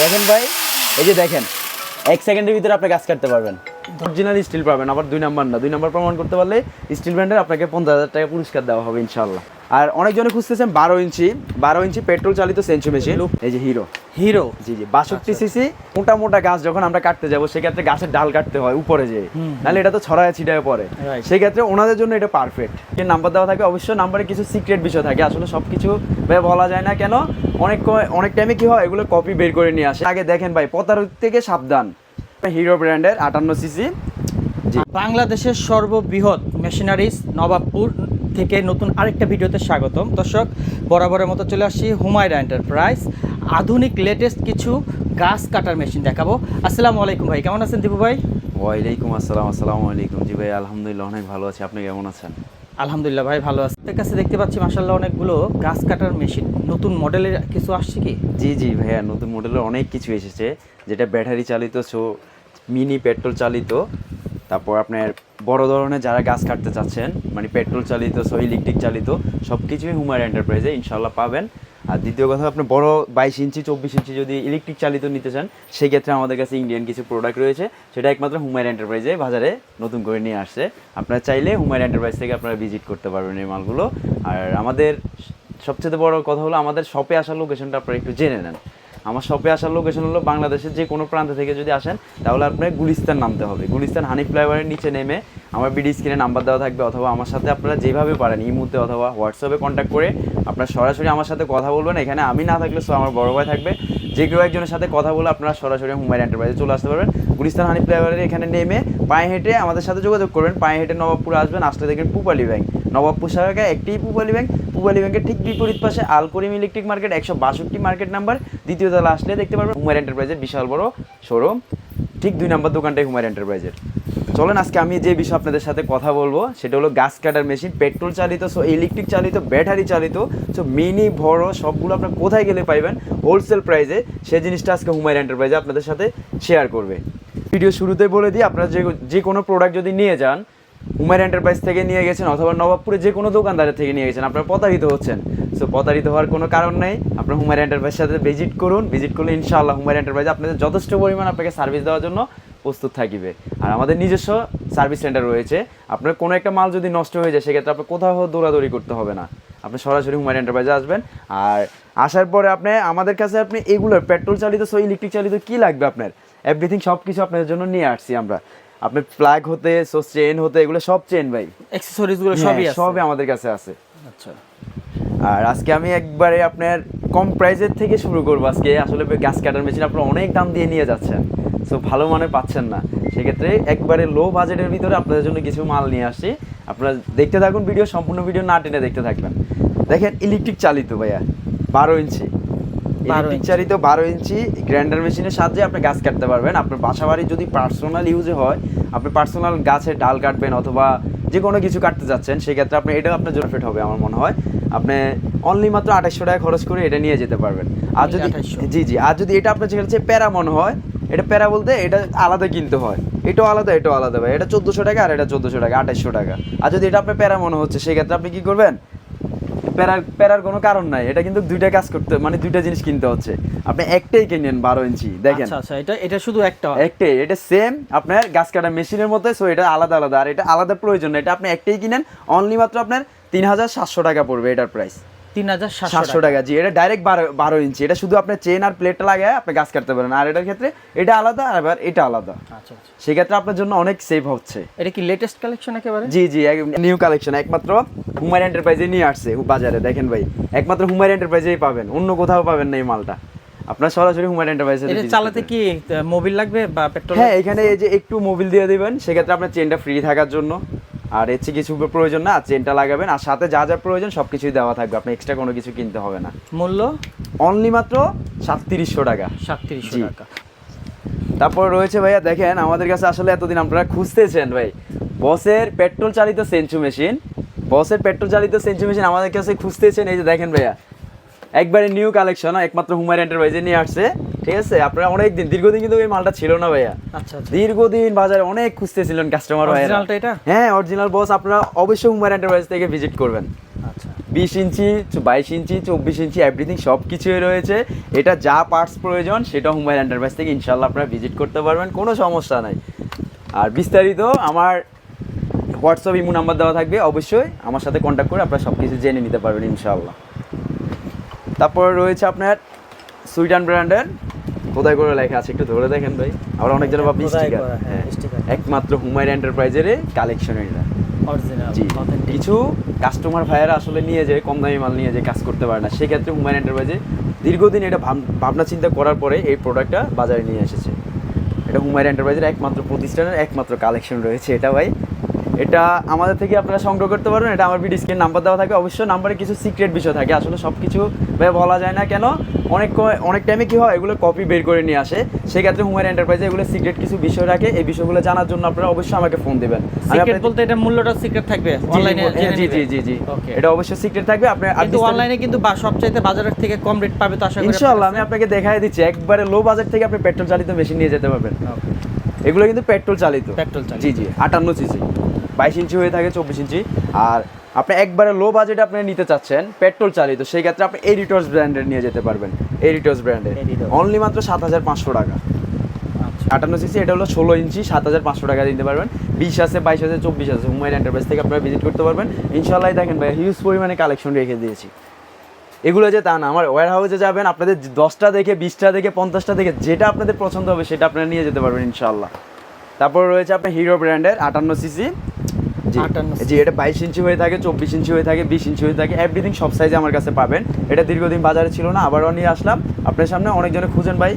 দেখেন ভাই এই যে দেখেন এক সেকেন্ডের ভিতরে আপনি কাজ কাটতে পারবেন। অরিজিনাল স্টিল পাবেন আবার দুই নাম্বার না। দুই নাম্বার প্রমাণ করতে পারলে স্টিল ব্র্যান্ডের আপনাকে পঞ্চাশ হাজার টাকা পুরস্কার দেওয়া হবে ইনশাল্লাহ আর অনেকজনে খুঁজতেছেন বারো ইঞ্চি বারো ইঞ্চি পেট্রোল চালিত সেঞ্চু মেশিন এই যে হিরো হিরো। জি জি বাষট্টি সিসি মোটা মোটা গাছ যখন আমরা কাটতে যাব সেক্ষেত্রে গাছের ডাল কাটতে হয় উপরে যে নাহলে এটা তো ছড়ায় ছিটায় পরে. সেক্ষেত্রে ওনাদের জন্য এটা পারফেক্ট নাম্বার দেওয়া থাকে অবশ্যই নাম্বারে কিছু সিক্রেট বিষয় থাকে আসলে সব কিছু ভাই বলা যায় না কেন অনেক অনেক টাইমে কি হয় এগুলো কপি বের করে নিয়ে আসে। আগে দেখেন ভাই প্রতারক থেকে সাবধান। হিরো ব্র্যান্ডের আটান্ন সিসি। বাংলাদেশের সর্ববৃহৎ মেশিনারিজ নবাবপুর থেকে নতুন আরেকটা ভিডিওতে স্বাগতম। দর্শক বরাবরের মতো চলে আসছি হুমায়রা এন্টারপ্রাইজ আধুনিক লেটেস্ট কিছু গাছ কাটার মেশিন দেখাবো। আসসালামু আলাইকুম ভাই কেমন আছেন দীপু ভাই? ওয়ালাইকুম আসসালাম আসসালামু আলাইকুম। জি ভাই আলহামদুলিল্লাহ অনেক ভালো আছি। আপনি কেমন আছেন? আলহামদুলিল্লাহ ভাই ভালো আছি। আপনার কাছে দেখতে পাচ্ছি মাসাল্লাহ অনেকগুলো গাছ কাটার মেশিন নতুন মডেলের কিছু আসছে কি? জি জি ভাইয়া নতুন মডেলের অনেক কিছু এসেছে। যেটা ব্যাটারি চালিত সো মিনি পেট্রোল চালিত। তারপর আপনার বড় ধরনের যারা গাছ কাটতে চাচ্ছেন মানে পেট্রোল চালিত সো ইলেকট্রিক চালিত সব কিছুই হুমার এন্টারপ্রাইজে ইনশাল্লাহ পাবেন। আর দ্বিতীয় কথা, আপনি বড় বাইশ ইঞ্চি, চব্বিশ ইঞ্চি যদি ইলেকট্রিক চালিত নিতে চান, সেক্ষেত্রে আমাদের কাছে ইন্ডিয়ান কিছু প্রোডাক্ট রয়েছে, সেটা একমাত্র হুমার এন্টারপ্রাইজে বাজারে নতুন করে নিয়ে আসছে। আপনারা চাইলে হুমার এন্টারপ্রাইজ থেকে আপনারা ভিজিট করতে পারবেন এই মালগুলো। আর আমাদের সবচেয়ে বড় কথা হলো, আমাদের শপে আসার লোকেশনটা আপনারা একটু জেনে নেন। আমার শপে আসার লোকেশন হলো বাংলাদেশের যে কোনো প্রান্ত থেকে যদি আসেন, তাহলে আপনার গুলিস্তান নামতে হবে। গুলিস্তান হানি ফ্লাইওভারের নিচে নেমে আমার বিডি স্ক্রিনে নাম্বার দেওয়া থাকবে অথবা আমার সাথে আপনারা যেভাবে পারেন ইমুতে অথবা হোয়াটসঅ্যাপে কন্ট্যাক্ট করে আপনারা সরাসরি আমার সাথে কথা বলবেন। এখানে আমি না থাকলে সো আমার বড় ভাই থাকবে। যে কেউ একজনের সাথে কথা বলে আপনারা সরাসরি হুমায়ুন এন্টারপ্রাইজে চলে আসতে পারবেন। গুলিস্তান হানি ফ্লাইওভারের এখানে নেমে পায়ে হেঁটে আমাদের সাথে যোগাযোগ করবেন। পায়ে হেঁটে নবাবপুরে আসবেন, আসলে দেখবেন পুপালি ব্যাংক নবাবপুর শাখায় একটি পুপালি ব্যাংক পুপালি ব্যাংকের ঠিক বিপরীত পাশে আল করিম ইলেকট্রিক মার্কেট একশো বাষট্টি মার্কেট নাম্বার দ্বিতীয় তলা আসলে দেখতে পারবেন হুমার এন্টারপ্রাইজের বিশাল বড় শোরুম ঠিক দুই নম্বর দোকানটাই হুমার এন্টারপ্রাইজের চলেন, আজকে আমি যে বিষয় আপনাদের সাথে কথা বলব, সেটা হলো গাছ কাটার মেশিন পেট্রোল চালিত সো ইলেকট্রিক চালিত ব্যাটারি চালিত সো মিনি বড়, সবগুলো আপনার কোথায় গেলে পাইবেন হোলসেল প্রাইসে সেই জিনিসটা আজকে হুমায়ুন এন্টারপ্রাইজে আপনাদের সাথে শেয়ার করবে। ভিডিও শুরুতে বলে দিই, আপনারা যে যে কোনো প্রোডাক্ট যদি নিয়ে যান উমের এন্টারপ্রাইজ থেকে নিয়ে গেছেন অথবা নবাবপুরে যে কোনো দোকানদারের থেকে নিয়ে গেছেন, আপনারা প্রতারিত হচ্ছেন। সো প্রতারিত হওয়ার কোনো কারণ নেই, আপনার হুমার এন্টারপ্রাইজ সাথে ভিজিট করুন ভিজিট করলে ইনশাআল্লাহ হুমার এন্টারপ্রাইজ আপনাদের যথেষ্ট পরিমাণ আপনাকে সার্ভিস দেওয়ার জন্য প্রস্তুত থাকিবে। আর আমাদের নিজস্ব সার্ভিস সেন্টার রয়েছে। আপনার কোনো একটা মাল যদি নষ্ট হয়ে যায় সেক্ষেত্রে আপনার কোথাও দৌড়াদৌড়ি করতে হবে না। আপনি সরাসরি হুমার এন্টারপ্রাইজে আসবেন। আর আসার পরে আপনি আমাদের কাছে আপনি এগুলোর পেট্রোল চালিত সো ইলেকট্রিক চালিত কি লাগবে আপনার? এভরিথিং সব কিছু আপনাদের জন্য নিয়ে আসছি আমরা। আপনার প্লাগ হতে সো চেন হতে এগুলো সব চেন ভাই। অ্যাক্সেসরিজগুলো সবই হ্যাঁ, আছে। সবই আমাদের কাছে আছে। আচ্ছা। আর আজকে আমি একবারে আপনার কম প্রাইজের থেকে শুরু করব। আজকে আসলে গাছ কাটার মেশিন আপনারা অনেক দাম দিয়ে নিয়ে যাচ্ছেন। সো ভালো মানের পাচ্ছেন না। সেক্ষেত্রে একবারে লো বাজেটের ভিতরে আপনাদের জন্য কিছু মাল নিয়ে আসছি। আপনারা দেখতে থাকুন ভিডিও সম্পূর্ণ ভিডিও না টেনে দেখতে থাকবেন। দেখেন ইলেকট্রিক চালিত ভাইয়া বারো ইঞ্চি। 12 ইলেকট্রিক চালিত বারো ইঞ্চি গ্রাইন্ডার মেশিনের সাহায্যে আপনি গাছ কাটতে পারবেন। আপনার বাসা বাড়ি যদি পার্সোনাল ইউজে হয় আপনি পার্সোনাল গাছের ডাল কাটবেন অথবা যে কোনো কিছু কাটতে যাচ্ছেন সেক্ষেত্রে আপনি এটাও আপনার জন্য ফিট হবে আমার মনে হয়। আপনি অনলি মাত্র আঠাশশো টাকা খরচ করে এটা নিয়ে যেতে পারবেন। আর যদি 2800 জি জি। আর যদি এটা আপনার কাছে প্যারা মনে হয় এটা প্যারা বলতে এটা আলাদা কিনতে হয়। এটাও আলাদা এটাও আলাদা ভাই। এটা চোদ্দোশো টাকা আর এটা চোদ্দোশো টাকা আঠাশশো টাকা। আর যদি এটা আপনার প্যারা মনে হচ্ছে সেক্ষেত্রে আপনি কি করবেন? প্যারার প্যারার কোনো কারণ নাই। এটা কিন্তু দুইটা কাজ করতে মানে দুইটা জিনিস কিনতে হচ্ছে। আপনি একটাই কিনেন বারো ইঞ্চি দেখেন। আচ্ছা আচ্ছা এটা এটা শুধু একটা। একটাই এটা সেম আপনার গাছ কাটা মেশিনের মতো সো এটা আলাদা আলাদা। আর এটা আলাদা প্রয়োজন এটা আপনি একটাই কিনেন অনলি মাত্র আপনার তিন হাজার সাতশো টাকা পড়বে এটার প্রাইস তিন হাজার সাতশো টাকা জি। এটা ডাইরেক্ট বারো বারো ইঞ্চি। এটা শুধু আপনার চেন আর প্লেটটা লাগায় আপনি গাছ কাটতে পারেন। আর এটার ক্ষেত্রে এটা আলাদা আর এবার এটা আলাদা। আচ্ছা আচ্ছা। সেক্ষেত্রে আপনার জন্য অনেক সেভ হচ্ছে। এটা কি লেটেস্ট কালেকশন একেবারে? জি জি নিউ কালেকশন একমাত্র হুমার এন্টারপ্রাইজে নিয়ে আসছে বাজারে দেখেন ভাই। একমাত্র হুমার এন্টারপ্রাইজেই পাবেন অন্য কোথাও পাবেন না এই মালটা। আপনার সরাসরি হুমার এন্টারপ্রাইজে এটা চালাতে কি মোবিল লাগবে বা পেট্রোল হ্যাঁ এখানে এই যে একটু মোবিল দিয়ে দিবেন সেক্ষেত্রে আপনার চেনটা ফ্রি থাকার জন্য। আর এর চেয়ে কিছু প্রয়োজন না চেনটা লাগাবেন আর সাথে যা যা প্রয়োজন সব কিছুই দেওয়া থাকবে। আপনি এক্সট্রা কোনো কিছু কিনতে হবে না। মূল্য? অনলি মাত্র সাতত্রিশশো টাকা। সাতত্রিশশো টাকা। তারপর রয়েছে ভাইয়া দেখেন আমাদের কাছে আসলে এতদিন আপনারা খুঁজতেছেন ভাই। বসের পেট্রোল চালিত সেঞ্চু মেশিন বসের পেট্রোল চালিত সেঞ্চু মেশিন আমাদের কাছে খুঁজতেছেন। এই যে দেখেন ভাইয়া একবারে নিউ কালেকশন একমাত্র হুমার এন্টারপ্রাইজে নিয়ে আসছে। ঠিক আছে? আপনারা অনেক দিন দীর্ঘদিন কিন্তু এই মালটা ছিল না ভাইয়া। আচ্ছা আচ্ছা। দীর্ঘদিন বাজারে অনেক খুঁজতেছিলেন কাস্টমার ভাইয়া এটা? হ্যাঁ অরিজিনাল বস আপনারা অবশ্যই হুমার এন্টারপ্রাইজ থেকে ভিজিট করবেন। আচ্ছা। বিশ ইঞ্চি বাইশ ইঞ্চি চব্বিশ ইঞ্চি এভরিথিং সব কিছুই রয়েছে। এটা যা পার্টস প্রয়োজন সেটা হুমায়ুন এন্টারপ্রাইজ থেকে ইনশাল্লাহ আপনারা ভিজিট করতে পারবেন কোনো সমস্যা নাই। আর বিস্তারিত আমার হোয়াটসঅ্যাপ ইমো নাম্বার দেওয়া থাকবে অবশ্যই আমার সাথে কন্ট্যাক্ট করে আপনারা সব কিছু জেনে নিতে পারবেন ইনশাল্লাহ তারপর রয়েছে আপনার সুইডান ব্র্যান্ডের কোথায় করে লেখা আছে একটু ধরে দেখেন ভাই। আবার অনেক জন ভাবি স্টিকার। একমাত্র হুমায়ুন এন্টারপ্রাইজের কালেকশন এটা। জি কিছু কাস্টমার ভাইয়েরা আসলে নিয়ে যায় কম দামি মাল নিয়ে যায় কাজ করতে পারে না। সেক্ষেত্রে হুমায়ুন এন্টারপ্রাইজে দীর্ঘদিন এটা ভাব- ভাবনা চিন্তা করার পরে এই প্রোডাক্টটা বাজারে নিয়ে এসেছে। এটা হুমায়ুন এন্টারপ্রাইজের একমাত্র প্রতিষ্ঠানের একমাত্র কালেকশন রয়েছে এটা ভাই। এটা আমাদের থেকে আপনারা সংগ্রহ করতে পারবেন এটা আমার ভিডিও স্ক্রিন নাম্বার দেওয়া থাকে। অবশ্য নাম্বারে কিছু সিক্রেট বিষয় থাকে আসলে সব কিছু বলা যায় না কেন অনেক অনেক টাইমে কি হয় এগুলো কপি বের করে নিয়ে আসে। সেক্ষেত্রে হুমায়ুন এন্টারপ্রাইজে এগুলো সিক্রেট কিছু বিষয় রাখে এই বিষয়গুলো জানার জন্য আপনারা অবশ্যই আমাকে ফোন দেবেন। সিক্রেট বলতে এটা মূল্যটা সিক্রেট থাকবে অনলাইনে জি, জি জি জি এটা অবশ্যই সিক্রেট থাকবে আপনি কিন্তু অনলাইনে কিন্তু সবচাইতে বাজারের থেকে কম রেট পাবে তো আশা করি ইনশাআল্লাহ আমি আপনাকে দেখাই দিচ্ছি একবারে লো বাজেট থেকে আপনি পেট্রোল চালিত মেশিন নিয়ে যেতে পারবেন। এগুলো কিন্তু পেট্রোল চালিত। পেট্রোল চালিত। জি জি আটান্ন সিসি বাইশ ইঞ্চি হয়ে থাকে চব্বিশ ইঞ্চি। আর আপনি একবারে লো বাজেটে আপনি নিতে চাচ্ছেন পেট্রোল চালিত সেই ক্ষেত্রে আপনি এডিটর্স ব্র্যান্ডের নিয়ে যেতে পারবেন এডিটর্স ব্র্যান্ডের। অনলি মাত্র সাত হাজার পাঁচশো টাকা। আটান্ন সিসি এটা হলো ষোলো ইঞ্চি সাত হাজার পাঁচশো টাকা দিতে পারবেন। বিশ আছে বাইশ আছে চব্বিশ আছে। হুমায়ুন এন্টারপ্রাইজ থেকে আপনারা ভিজিট করতে পারবেন। ইনশাল্লাহ দেখেন ভাই হিউজ পরিমাণে কালেকশন রেখে দিয়েছি। এগুলো যে তা না আমার ওয়ার হাউসে যাবেন আপনাদের দশটা দেখে বিশটা দেখে পঞ্চাশটা দেখে যেটা আপনাদের পছন্দ হবে সেটা আপনারা নিয়ে যেতে পারবেন ইনশাল্লাহ তারপর রয়েছে আপনার হিরো ব্র্যান্ডের আটান্ন সিসি জি। এটা বাইশ ইঞ্চি হয়ে থাকে চব্বিশ ইঞ্চি হয়ে থাকে বিশ ইঞ্চি হয়ে থাকে এভরিথিং সব সাইজে আমার কাছে পাবেন। এটা দীর্ঘদিন বাজারে ছিল না আবারও নিয়ে আসলাম। আপনার সামনে অনেকজনে খুঁজেন ভাই।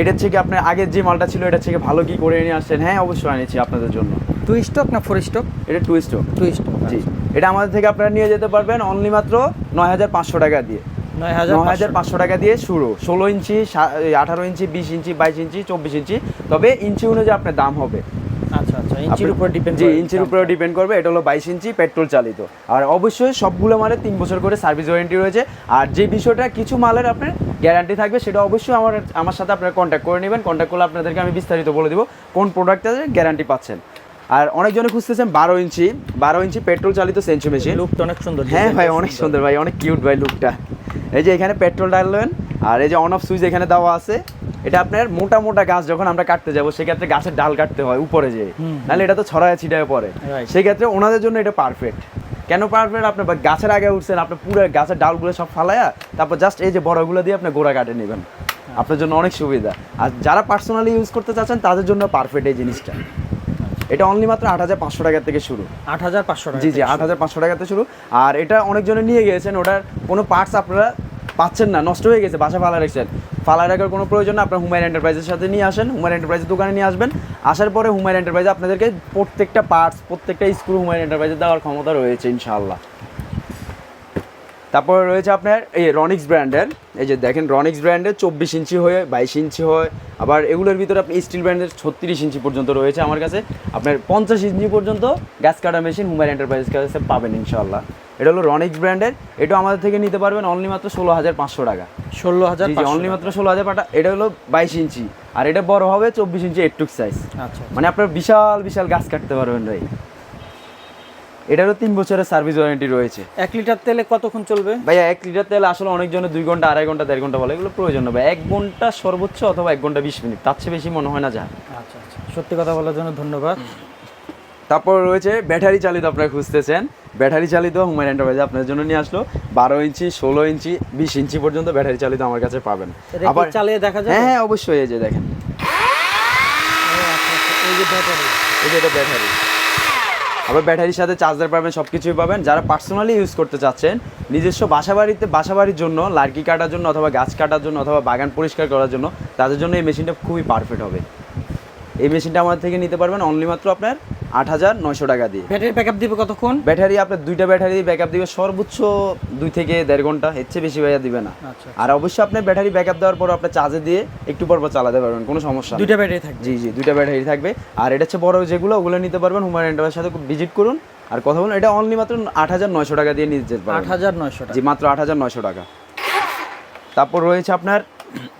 এটার থেকে আপনার আগের যে মালটা ছিল এটার থেকে ভালো কি করে নিয়ে আসছেন? হ্যাঁ অবশ্যই আনিয়েছি আপনাদের জন্য। টু স্টক না ফোর স্টক এটা টু স্টোক টু স্টক জি। এটা আমাদের থেকে আপনারা নিয়ে যেতে পারবেন অনলি মাত্র নয় হাজার পাঁচশো টাকা দিয়ে। নয় হাজার নয় হাজার পাঁচশো টাকা দিয়ে শুরু। ষোলো ইঞ্চি আঠারো ইঞ্চি বিশ ইঞ্চি বাইশ ইঞ্চি চব্বিশ ইঞ্চি। তবে ইঞ্চি অনুযায়ী আপনার দাম হবে। আচ্ছা আচ্ছা ইঞ্চির উপর ডিপেন্ড জি ইঞ্চির উপরে ডিপেন্ড করবে এটা হলো বাইশ ইঞ্চি পেট্রোল চালিত। আর অবশ্যই সবগুলো মালের তিন বছর করে সার্ভিস ওয়ারেন্টি রয়েছে। আর যে বিষয়টা কিছু মালের আপনার গ্যারান্টি থাকবে সেটা অবশ্যই আমার আমার সাথে আপনারা কন্ট্যাক্ট করে নেবেন। কন্ট্যাক্ট করলে আপনাদেরকে আমি বিস্তারিত বলে দেবো কোন প্রোডাক্টটাতে গ্যারান্টি পাচ্ছেন। আর অনেকজনে খুঁজতেছেন বারো ইঞ্চি বারো ইঞ্চি পেট্রোল চালিত সেঞ্চু মেশিন লুকটা অনেক সুন্দর হ্যাঁ ভাই অনেক সুন্দর। ভাই অনেক কিউট ভাই লুকটা এই যে এখানে পেট্রোল ডালবেন আর এই যে অন অফ সুইচ এখানে দেওয়া আছে। এটা আপনার মোটা মোটা গাছ যখন আমরা কাটতে যাব সেক্ষেত্রে গাছের ডাল কাটতে হয় উপরে যে নাহলে এটা তো ছড়ায় ছিটায় পড়ে. সেক্ষেত্রে ওনাদের জন্য এটা পারফেক্ট কেন পারফেক্ট আপনি গাছের আগে উঠছেন আপনি পুরো গাছের ডালগুলো সব ফালায়া তারপর জাস্ট এই যে বড়গুলো দিয়ে আপনি গোড়া কাটে নেবেন। আপনার জন্য অনেক সুবিধা। আর যারা পার্সোনালি ইউজ করতে চাচ্ছেন তাদের জন্য পারফেক্ট এই জিনিসটা। এটা অনলি মাত্র আট হাজার পাঁচশো টাকা থেকে শুরু। আট হাজার পাঁচশো টাকা জি জি আট হাজার পাঁচশো টাকাতে শুরু। আর এটা অনেকজনে নিয়ে গিয়েছেন ওটার কোনো পার্টস আপনারা পাচ্ছেন না, নষ্ট হয়ে গেছে, বাসা ফালা রেখেছেন। ফালা রাখার কোনো প্রয়োজন না, আপনার হুমায়ুন এন্টারপ্রাইজের সাথে নিয়ে আসেন, হুমায়ুন এন্টারপ্রাইজের দোকানে নিয়ে আসবেন। আসার পরে হুমায়ুন এন্টারপ্রাইজে আপনাদেরকে প্রত্যেকটা পার্টস প্রত্যেকটা স্ক্রু হুমায়ুন এন্টারপ্রাইজে দেওয়ার ক্ষমতা রয়েছে, ইনশাআল্লাহ। তারপর রয়েছে আপনার এই রনিক্স ব্র্যান্ডের এই যে দেখেন রনিক্স ব্র্যান্ডের চব্বিশ ইঞ্চি হয়ে বাইশ ইঞ্চি হয়। আবার এগুলোর ভিতরে আপনি স্টিল ব্র্যান্ডের ছত্রিশ ইঞ্চি পর্যন্ত রয়েছে আমার কাছে। আপনার পঞ্চাশ ইঞ্চি পর্যন্ত গ্যাস কাটা মেশিন হুমার এন্টারপ্রাইজ কাছে পাবেন ইনশাল্লাহ এটা হলো রনিক্স ব্র্যান্ডের এটা আমাদের থেকে নিতে পারবেন অনলি মাত্র ষোলো হাজার পাঁচশো টাকা। ষোলো হাজার অনলি মাত্র ষোলো হাজার টাকা। এটা হলো বাইশ ইঞ্চি। আর এটা বড় হবে চব্বিশ ইঞ্চি এইটুক সাইজ আচ্ছা মানে আপনার বিশাল বিশাল গাছ কাটতে পারবেন ভাই এটারও তিন বছরের সার্ভিস ওয়ারেন্টি রয়েছে। এক লিটার তেলে কতক্ষণ চলবে? ভাইয়া এক লিটার তেল আসলে অনেকজনে দুই ঘণ্টা আড়াই ঘণ্টা দেড় ঘণ্টা বলে এগুলো প্রয়োজন না এক ঘণ্টা সর্বোচ্চ অথবা এক ঘণ্টা বিশ মিনিট তার চেয়ে বেশি মনে হয় না যা। আচ্ছা আচ্ছা। সত্যি কথা বলার জন্য ধন্যবাদ। তারপর রয়েছে ব্যাটারি চালিত আপনারা খুঁজতেছেন। ব্যাটারি চালিত হুমায়ুন এন্টারপ্রাইজ আপনার জন্য নিয়ে আসলো। বারো ইঞ্চি ষোলো ইঞ্চি বিশ ইঞ্চি পর্যন্ত ব্যাটারি চালিত আমার কাছে পাবেন। কি চালিয়ে দেখা যায় হ্যাঁ হ্যাঁ অবশ্যই এই যে দেখেন। এই যে ব্যাটারি। এই যে এটা ব্যাটারি। আবার ব্যাটারির সাথে চার্জার পাবেন সব কিছুই পাবেন। যারা পার্সোনালি ইউজ করতে চাচ্ছেন, নিজস্ব বাসা বাড়িতে বাসা বাড়ির জন্য, লার্কি কাটার জন্য অথবা গাছ কাটার জন্য অথবা বাগান পরিষ্কার করার জন্য, তাদের জন্য এই মেশিনটা খুবই পারফেক্ট হবে। এই মেশিনটা আমাদের থেকে নিতে পারবেন অনলি মাত্র আপনার আট হাজার নয়শো টাকা দিয়ে। ব্যাটারি ব্যাকআপ দিবে কতক্ষণ? ব্যাটারি আপনার দুইটা ব্যাটারি ব্যাকআপ দিবে সর্বোচ্চ দুই থেকে দেড় ঘণ্টা এর চেয়ে বেশি ভাইয়া দিবে না। আচ্ছা আর অবশ্যই আপনার ব্যাটারি ব্যাকআপ দেওয়ার পর আপনার চার্জে দিয়ে একটু পর পর চালাতে পারবেন কোনো সমস্যা দুইটা ব্যাটারি থাকবে। জি জি দুইটা ব্যাটারি থাকবে। আর এটা হচ্ছে বড় যেগুলো ওগুলো নিতে পারবেন হুমায়ুন এন্টারপ্রাইজের সাথে ভিজিট করুন। আর কথা বলুন এটা অনলি মাত্র আট হাজার নয়শো টাকা দিয়ে নিতে আট পারবেন হাজার নয়শো জি মাত্র আট হাজার নয়শো টাকা। তারপর রয়েছে আপনার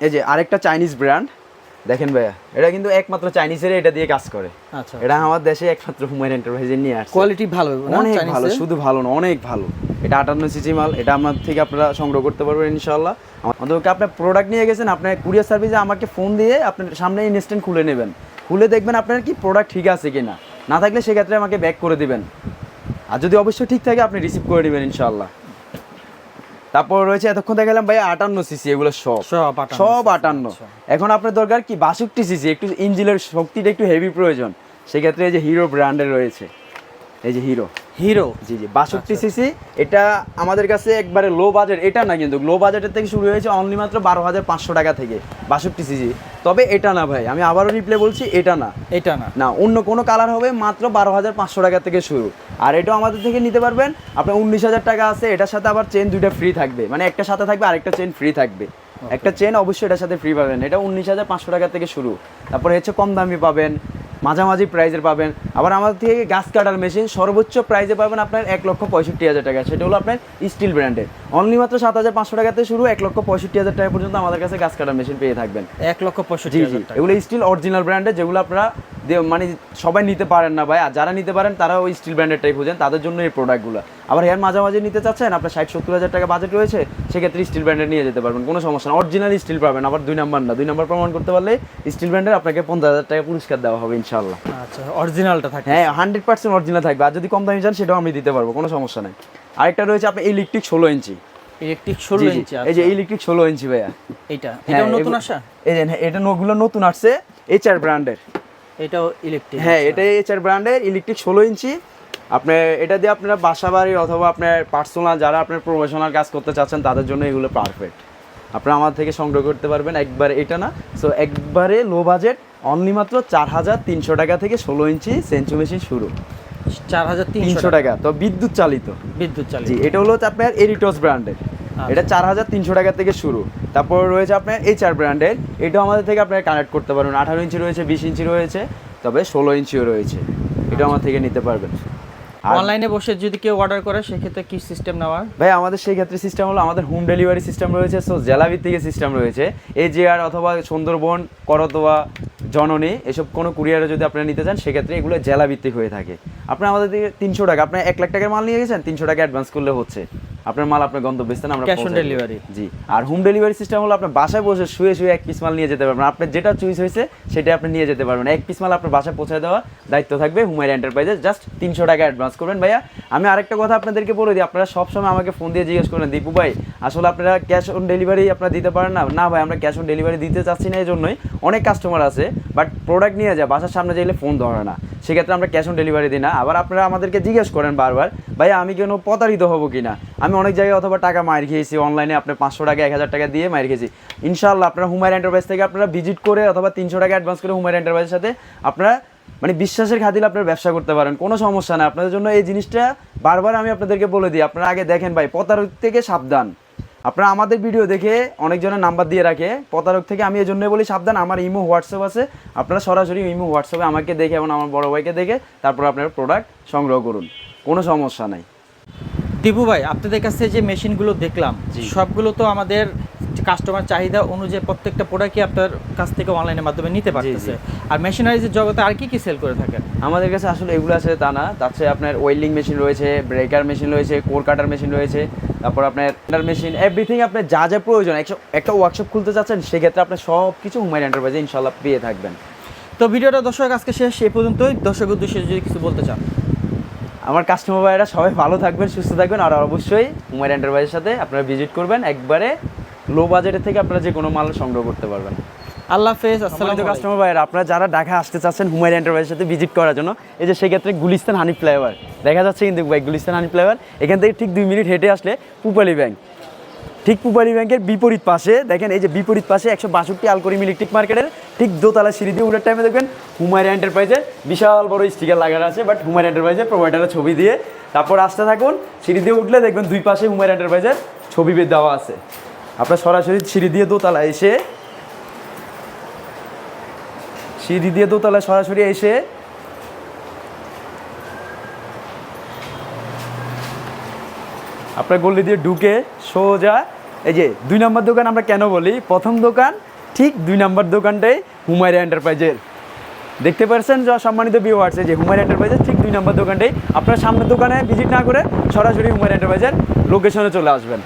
এই যে আরেকটা চাইনিজ ব্র্যান্ড দেখেন ভাইয়া এটা কিন্তু একমাত্র চাইনিজের এটা দিয়ে কাজ করে। আচ্ছা। এটা আমার দেশে একমাত্র হুমায়ুন এন্টারপ্রাইজে নিয়ে আসছে। কোয়ালিটি ভালো অনেক ভালো শুধু ভালো না অনেক ভালো। এটা আটান্ন সিসি মাল এটা আমার থেকে আপনারা সংগ্রহ করতে পারবেন ইনশাল্লাহ আমাদেরকে আপনার প্রোডাক্ট নিয়ে গেছেন আপনার কুরিয়ার সার্ভিসে আমাকে ফোন দিয়ে আপনার সামনে ইনস্ট্যান্ট খুলে নেবেন। খুলে দেখবেন আপনার কি প্রোডাক্ট ঠিক আছে কি না না থাকলে সেক্ষেত্রে আমাকে ব্যাক করে দিবেন। আর যদি অবশ্যই ঠিক থাকে আপনি রিসিভ করে নেবেন ইনশাল্লাহ তারপর রয়েছে এতক্ষণ দেখালাম ভাই আটান্ন সিসি এগুলো সব। সব সব আটান্ন। এখন আপনার দরকার কি বাষট্টি সিসি একটু ইঞ্জিনের শক্তিটা একটু হেভি প্রয়োজন। সেক্ষেত্রে এই যে হিরো ব্র্যান্ডের রয়েছে এই যে হিরো হিরো। জি জি বাষট্টি সিসি এটা আমাদের কাছে একবারে লো বাজেট এটা না কিন্তু লো বাজেটের থেকে শুরু হয়েছে অনলি মাত্র বারো হাজার পাঁচশো টাকা থেকে বাষট্টি সিসি। তবে এটা না ভাই আমি আবারও রিপ্লে বলছি এটা না। এটা না। না অন্য কোনো কালার হবে মাত্র বারো হাজার পাঁচশো টাকা থেকে শুরু। আর এটাও আমাদের থেকে নিতে পারবেন আপনার উনিশ হাজার টাকা আছে এটার সাথে আবার চেন দুইটা ফ্রি থাকবে। মানে একটা সাথে থাকবে আরেকটা চেন ফ্রি থাকবে। একটা চেন অবশ্যই এটার সাথে ফ্রি পাবেন এটা উনিশ হাজার পাঁচশো টাকা থেকে শুরু। তারপরে হচ্ছে কম দামি পাবেন মাঝামাঝি প্রাইজের পাবেন। আবার আমাদের থেকে গাছ কাটার মেশিন সর্বোচ্চ প্রাইজে পাবেন আপনার এক লক্ষ পঁয়ষট্টি হাজার টাকা। সেটা হলো আপনার স্টিল ব্র্যান্ডের অনলি মাত্র সাত হাজার পাঁচশো টাকাতে শুরু এক লক্ষ পঁয়ষট্টি হাজার টাকা পর্যন্ত আমাদের কাছে গাছ কাটার মেশিন পেয়ে থাকবেন। এক লক্ষ পঁয়ষট্টি এগুলো স্টিল অরিজিনাল ব্র্যান্ডের যেগুলো আপনারা মানে সবাই নিতে পারেন না ভাই। আর যারা নিতে পারেন তারা ওই স্টিল ব্র্যান্ডেরটাই খুঁজেন তাদের জন্য এই প্রোডাক্টগুলো আবার এর মাঝামাঝি নিতে চাচ্ছেন আপনার ষাট সত্তর হাজার টাকা বাজেট রয়েছে সেক্ষেত্রে স্টিল ব্র্যান্ডের নিয়ে যেতে পারবেন কোনো সমস্যা না। অরিজিনাল স্টিল পাবেন আবার দুই নাম্বার না। দুই নাম্বার প্রমাণ করতে পারলে স্টিল ব্র্যান্ডের আপনাকে পঞ্চাশ হাজার টাকা পুরস্কার দেওয়া হবে ইনশাল্লাহ আচ্ছা অরিজিনালটা থাকে হ্যাঁ হান্ড্রেড পার্সেন্ট অরিজিনাল থাকবে। আর যদি কম দামি চান সেটাও আমি দিতে পারব কোনো সমস্যা নেই। আরেকটা রয়েছে আপনার ইলেকট্রিক ষোলো ইঞ্চি। ইলেকট্রিক ষোলো। ইঞ্চি এই যে আচ্ছা। ইলেকট্রিক ষোলো ইঞ্চি ভাইয়া। এইটা। হ্যাঁ, এটা নতুন আসা? এই যে হ্যাঁ, এটা নগুলো নতুন আসছে এইচআর ব্র্যান্ডের এটাও ইলেকট্রিক হ্যাঁ এটা এইচআর ব্র্যান্ডের ইলেকট্রিক ষোলো ইঞ্চি। আপনার এটা দিয়ে আপনারা বাসা বাড়ি অথবা আপনার পার্সোনাল যারা আপনার প্রফেশনাল কাজ করতে চাচ্ছেন তাদের জন্য এগুলো পারফেক্ট আপনারা আমার থেকে সংগ্রহ করতে পারবেন একবারে এটা না। সো একবারে লো বাজেট অনলি মাত্র চার হাজার তিনশো টাকা থেকে ষোলো ইঞ্চি সেঞ্চু মেশিন শুরু। চার হাজার তিনশো টাকা। তো বিদ্যুৎ চালিত। বিদ্যুৎ জি চালিত এটা হলো হচ্ছে আপনার এরিটস ব্র্যান্ডের এটা চার হাজার তিনশো টাকা থেকে শুরু। তারপর রয়েছে আপনার এইচআর ব্র্যান্ডের এটাও আমাদের থেকে আপনারা কানেক্ট করতে পারবেন। আঠারো ইঞ্চি রয়েছে বিশ ইঞ্চি রয়েছে তবে ষোলো ইঞ্চিও রয়েছে। এটাও আমার থেকে নিতে পারবেন। অনলাইনে বসে যদি কেউ অর্ডার করে সেক্ষেত্রে কি সিস্টেম নেওয়ার? ভাই আমাদের সেই ক্ষেত্রে সিস্টেম হলো আমাদের হোম ডেলিভারি সিস্টেম রয়েছে সো জেলা ভিত্তিক সিস্টেম রয়েছে। এজিআর অথবা সুন্দরবন করতোয়া জননী, এসব কোনো কুরিয়ারে যদি আপনারা নিতে চান, সেক্ষেত্রে এগুলো জেলা ভিত্তিক হয়ে থাকে। আপনার আমাদের থেকে তিনশো টাকা, আপনার এক লাখ টাকার মাল নিয়ে গেছেন, তিনশো টাকা অ্যাডভান্স করলে হচ্ছে। আপনার মাল আপনার গন্তব্যস্থানে আমরা Cash on পৌঁছে দেব। delivery। জি। আর হোম ডেলিভারি সিস্টেম হলো আপনার বাসায় বসে শুয়ে শুয়ে এক পিস মাল নিয়ে যেতে পারবেন। আপনার যেটা চুইস হয়েছে সেটা আপনি নিয়ে যেতে পারবেন। এক পিস মাল আপনার বাসায় পৌঁছে দেওয়া দায়িত্ব থাকবে হুমায়ুন এন্টারপ্রাইজে জাস্ট তিনশো টাকা অ্যাডভান্স করবেন। ভাইয়া আমি আরেকটা কথা আপনাদেরকে বলে দিই আপনারা সবসময় আমাকে ফোন দিয়ে জিজ্ঞেস করেন দীপু ভাই আসলে আপনারা ক্যাশ অন ডেলিভারি আপনারা দিতে পারেন না? না ভাই আমরা ক্যাশ অন ডেলিভারি দিতে চাচ্ছি না এই জন্যই অনেক কাস্টমার আছে বাট প্রোডাক্ট নিয়ে যায় বাসার সামনে যাইলে ফোন ধরে না। সেক্ষেত্রে আমরা ক্যাশ অন ডেলিভারি দিই না। আবার আপনারা আমাদেরকে জিজ্ঞেস করেন বারবার, ভাই, আমি কেন প্রতারিত হব কি না? আমি অনেক জায়গায় অথবা টাকা মার খেয়েছি অনলাইনে আপনি পাঁচশো টাকা, এক হাজার টাকা দিয়ে মার খেয়েছি। ইনশাল্লাহ আপনারা হুমায়ুন এন্টারপ্রাইজ থেকে আপনারা ভিজিট করে অথবা তিনশো টাকা অ্যাডভান্স করে হুমায়ুন এন্টারপ্রাইজের সাথে আপনারা মানে বিশ্বাসের খাতিলে আপনার ব্যবসা করতে পারেন। কোনো সমস্যা না আপনাদের জন্য এই জিনিসটা বারবার আমি আপনাদেরকে বলে দিই। আপনারা আগে দেখেন ভাই প্রতারক থেকে সাবধান। আপনারা আমাদের ভিডিও দেখে অনেকজনের নাম্বার দিয়ে রাখে। প্রতারক থেকে আমি এই জন্যই বলি সাবধান আমার ইমো হোয়াটসঅ্যাপ আছে। আপনারা সরাসরি ইমো হোয়াটসঅ্যাপে আমাকে দেখে এবং আমার বড় ভাইকে দেখে তারপর আপনারা প্রোডাক্ট সংগ্রহ করুন। কোনো সমস্যা নাই। দীপু ভাই আপনাদের কাছে যে মেশিনগুলো দেখলাম। সবগুলো তো আমাদের কাস্টমার চাহিদা অনুযায়ী প্রত্যেকটা প্রোডাক্টই আপনার কাছ থেকে অনলাইনের মাধ্যমে নিতে পারতেছে। আর মেশিনারিজের জগতে আর কি কি সেল করে থাকেন? আমাদের কাছে আসলে এগুলো আছে তা না। তার চেয়ে আপনার ওয়েল্ডিং মেশিন রয়েছে ব্রেকার মেশিন রয়েছে কোর কাটার মেশিন রয়েছে তারপর আপনার মেশিন এভরিথিং আপনার যা যা প্রয়োজন একটা ওয়ার্কশপ খুলতে চাচ্ছেন সেক্ষেত্রে আপনার সব কিছু হুমায়ুন এন্টারপ্রাইজে ইনশাল্লাহ পেয়ে থাকবেন। তো ভিডিওটা দর্শক আজকে শেষ এই পর্যন্তই। দর্শক উদ্দেশ্যে যদি কিছু বলতে চান। আমার কাস্টমার ভাইয়েরা সবাই ভালো থাকবেন সুস্থ থাকবেন আর অবশ্যই হুমায়ুন এন্টারপ্রাইজের সাথে আপনারা ভিজিট করবেন একবারে লো বাজেটের থেকে আপনারা যে কোনো মাল সংগ্রহ করতে পারবেন। আল্লাহ হাফেজ আসসালাম কাস্টমার ভাইয়েরা আপনারা যারা ঢাকা আসতে চাচ্ছেন হুমায়ুন এন্টারপ্রাইজের সাথে ভিজিট করার জন্য এই যে সেক্ষেত্রে গুলিস্তান হানি ফ্লাইওভার দেখা যাচ্ছে কিন্তু ভাই গুলিস্তান হানি ফ্লাইওভার এখান থেকে ঠিক দুই মিনিট হেঁটে আসলে পুপালি ব্যাংক ঠিক পুপালি ব্যাংকের বিপরীত পাশে দেখেন এই যে বিপরীত পাশে একশো বাষট্টি আলকরিম ইলেকট্রিক মার্কেটের ঠিক দোতলা সিঁড়ি দিয়ে উঠার টাইমে দেখবেন হুমায়ুন এন্টারপ্রাইজের বিশাল বড় স্টিকার লাগানো আছে বাট হুমায়ুন এন্টারপ্রাইজের প্রোভাইডারের ছবি দিয়ে। তারপর আসতে থাকুন সিঁড়ি দিয়ে উঠলে দেখবেন দুই পাশে হুমায়ুন এন্টারপ্রাইজের ছবি দেওয়া আছে। আপনার সরাসরি সিঁড়ি দিয়ে দোতলা এসে, সিঁড়ি দিয়ে দোতলায় সরাসরি এসে আপনার গল্লি দিয়ে ঢুকে সোজা, এই যে দুই নম্বর দোকান আমরা কেন বলি? প্রথম দোকান, ঠিক দুই নম্বর দোকানটাই হুমায়রা এন্টারপ্রাইজের দেখতে পাচ্ছেন যা সম্মানিত ভিউয়ার্সে যে হুমায়ুন এন্টারপ্রাইজের ঠিক দুই নম্বর দোকানটাই আপনার সামনের দোকানে ভিজিট না করে সরাসরি হুমায়ুন এন্টারপ্রাইজের লোকেশনে চলে আসবেন।